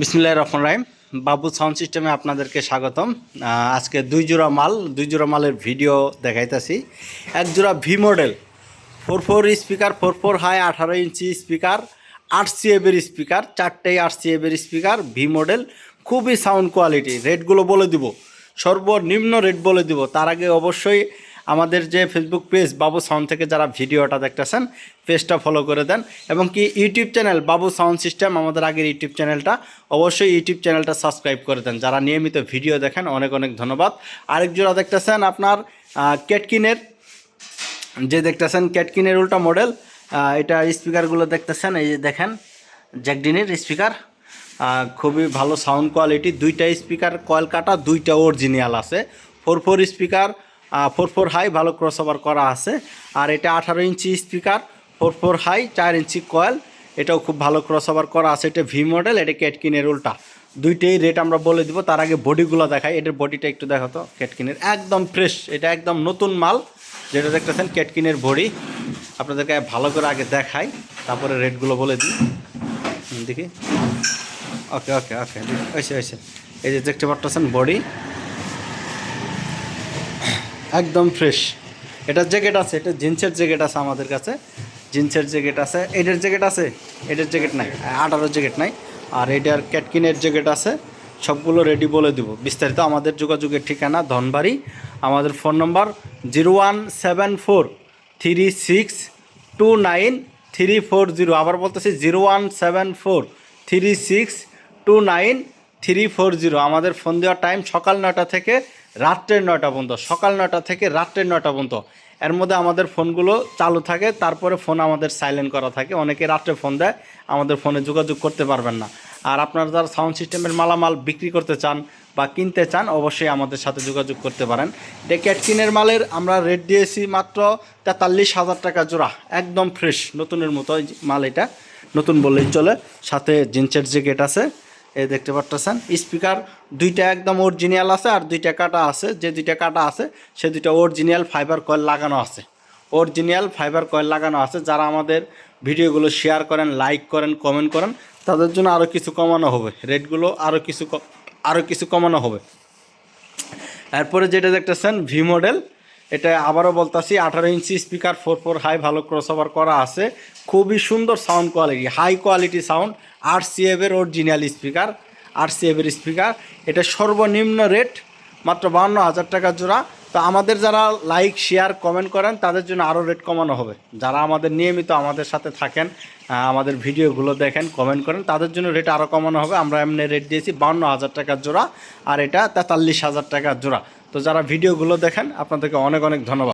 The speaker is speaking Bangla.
বিসমিল্লাহ রহমান রাহিম। বাবু সাউন্ড সিস্টেমে আপনাদেরকে স্বাগতম। আজকে দুই জোড়া মাল, দুই জোড়া মালের ভিডিও দেখাইতেছি। এক জোড়া V model four four speaker four four high আঠারো ইঞ্চি স্পিকার আট সি এবের স্পিকার চারটেই আট সি এবের স্পিকার ভি মডেল খুবই সাউন্ড কোয়ালিটি রেটগুলো বলে দিব। সর্বনিম্ন রেট বলে দিব। তার আগে অবশ্যই আমাদের যে ফেসবুক পেজ বাবু সাউন্ড থেকে যারা ভিডিওটা দেখতেছেন পেজটা ফলো করে দেন এবং কি YouTube channel Babu sound system আমাদের আগের ইউটিউব চ্যানেলটা অবশ্যই ইউটিউব চ্যানেলটা সাবস্ক্রাইব করে দেন। যারা নিয়মিত ভিডিও দেখেন অনেক অনেক ধন্যবাদ। আরেক জোড়া দেখতেছেন আপনার আহ, কেটকিনের যে দেখতেছেন ক্যাটকিনের উল্টা মডেল এটা স্পিকারগুলো দেখতেছেন এই যে দেখেন জ্যাকডিনের স্পিকার খুবই ভালো সাউন্ড কোয়ালিটি দুইটা স্পিকার কয়েল কাটা দুইটা অরিজিনাল আছে। Four four speaker four four high ভালো ক্রস ওভার করা আছে। আর এটা আঠারো ইঞ্চি স্পিকার ফোর ফোর হাই চার ইঞ্চি কয়েল এটাও খুব ভালো ক্রস ওভার করা আছে। এটা ভি মডেল এটা ক্যাটকিনের উল্টা। দুইটাই রেট আমরা বলে দিব, তার আগে বডিগুলো দেখাই। এটার বডিটা একটু দেখো তো ক্যাটকিনের একদম ফ্রেশ এটা একদম নতুন মাল। যেটা দেখতেছেন ক্যাটকিনের বডি আপনাদেরকে ভালো করে আগে দেখাই, তারপরে রেটগুলো বলে দিই। দেখি। ওকে ওকে ওকে ওইসে ওইসে এই যে দেখতে পারতেছেন বডি একদম ফ্রেশ এটার জ্যাকেট আছে, এটা জিন্সের জ্যাকেট আছে আমাদের কাছে। জিন্সের জ্যাকেট আছে। এটার জ্যাকেট আছে? এটার জ্যাকেট নাই। আঠারোর জ্যাকেট নাই। আর এটার ক্যাটকিনের জ্যাকেট আছে। সবগুলো রেডি বলে দিব। বিস্তারিত আমাদের যোগাযোগের ঠিকানা ধনবাড়ি। আমাদের phone number zero one seven four three six two nine three four zero আবার বলতেছি zero one seven four three six two nine three four zero আমাদের ফোন দেওয়ার টাইম সকাল নয়টা থেকে রাত্রের নয়টা পর্যন্ত, সকাল নয়টা থেকে রাত্রের নয়টা পর্যন্ত। এর মধ্যে আমাদের ফোনগুলো চালু থাকে, তারপরে ফোন আমাদের সাইলেন্ট করা থাকে। অনেকে রাত্রে ফোন দেয়, আমাদের ফোনে যোগাযোগ করতে পারবেন না। আর আপনারা যারা সাউন্ড সিস্টেমের মালামাল বিক্রি করতে চান বা কিনতে চান, অবশ্যই আমাদের সাথে যোগাযোগ করতে পারেন। এটা ক্যাটকিনের মালের আমরা রেট দিয়েছি মাত্র তেতাল্লিশ হাজার টাকা জোড়া, একদম ফ্রেশ নতুনের মতো মাল এটা। নতুন বললেই চলে, সাথে জিন্সের জ্যাকেট আছে। এই দেখতে পারতেছেন। স্পিকার দুইটা একদম অরিজিনাল আছে আর দুইটা কাটা আছে। যে দুইটা কাটা আছে, সে দুইটা অরিজিনাল ফাইবার কয়েল লাগানো আছে। অরিজিনাল ফাইবার কয়েল লাগানো আছে। যারা আমাদের ভিডিওগুলো শেয়ার করেন লাইক করেন কমেন্ট করেন, তাদের জন্য আরও কিছু কমানো হবে। রেটগুলো আরও কিছু আরও কিছু কমানো হবে। এরপরে যেটা দেখতেছেন ভি মডেল এটা আবারও বলতাছি, আঠারো ইঞ্চি স্পিকার, ফোর ফোর হাই, ভালো ক্রসওভার করা আছে। খুবই সুন্দর sound quality high quality sound আর সিএফের অরিজিনাল স্পিকার আর সিএফের স্পিকার এটা সর্বনিম্ন রেট মাত্র বাহান্ন হাজার টাকা জোড়া। তো আমাদের যারা লাইক শেয়ার কমেন্ট করেন, তাদের জন্য আরও রেট কমানো হবে। যারা আমাদের নিয়মিত আমাদের সাথে থাকেন আমাদের ভিডিওগুলো দেখেন কমেন্ট করেন, তাদের জন্য রেট আরও কমানো হবে। আমরা এমনি রেট দিয়েছি বান্ন হাজার টাকার জোড়া, আর এটা তেতাল্লিশ হাজার টাকার জোড়া। তো যারা ভিডিওগুলো দেখেন আপনাদেরকে অনেক অনেক ধন্যবাদ।